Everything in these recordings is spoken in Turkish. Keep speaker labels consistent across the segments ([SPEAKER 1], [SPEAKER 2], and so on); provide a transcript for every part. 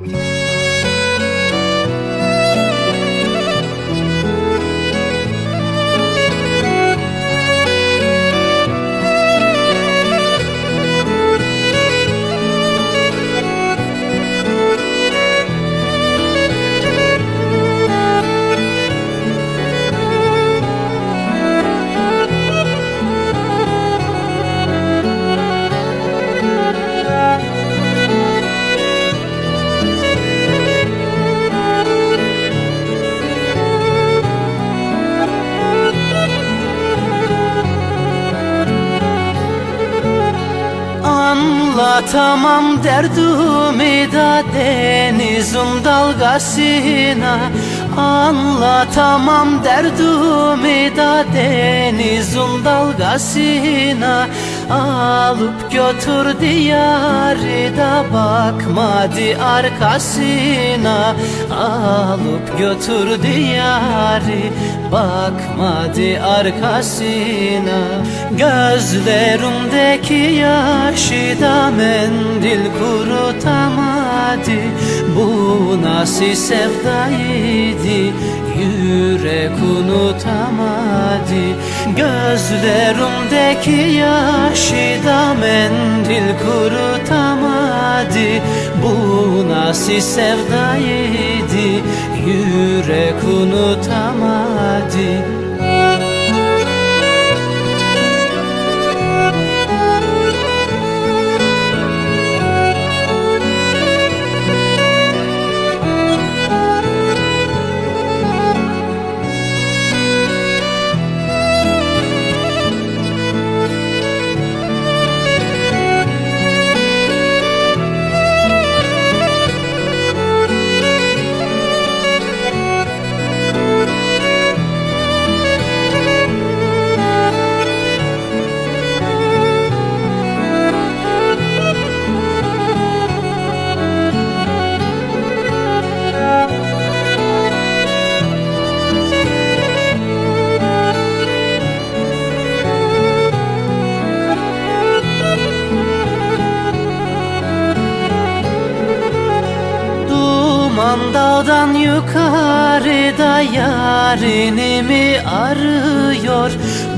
[SPEAKER 1] Thank you. Anlatamam derdimi da denizin dalgasına. Anlatamam derdimi da denizin dalgasına Alıp götürdü yarı da bakmadı arkasına. Alıp götürdü yarı bakmadı arkasına. Gözlerimdeki yaşı da mendil kurutamadı. Bu nasıl sevdaydı yürek unutamadı Gözlerimdeki yaşı da mendil kurutamadı Bu nasıl sevdaydı yürek unutamadı Duman dağdan yukarıda yarinimi arıyor.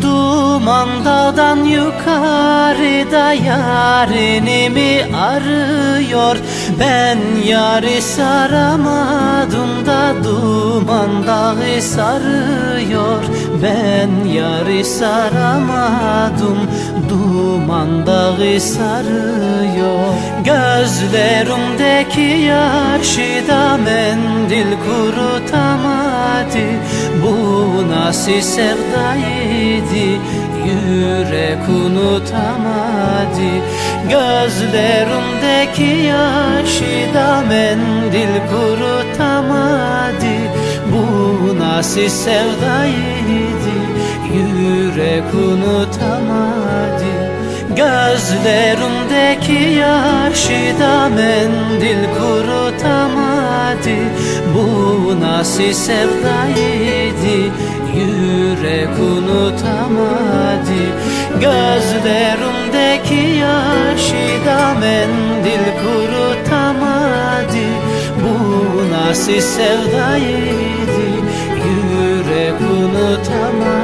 [SPEAKER 1] Duman dağdan yukarıda yarinimi arıyor Ben yarı saramadım da duman dağı sarıyor. Ben yarı saramadım duman dağı sarıyor. Gözlerimdeki yaşı da mendil kurutamadı Bu nasıl sevdaydı yürek unutamadı Gözlerimdeki yaşı da mendil kurutamadı Bu nasıl sevdaydı? Yürek unutamadı Gözlerimdeki yaşı da mendil kurutamadı Bu nasıl sevdaydı? Yürek unutamadı Gözlerimdeki yaşı da mendil kurutamadı. Bu nasıl sevdaydı? Yürek unutamadı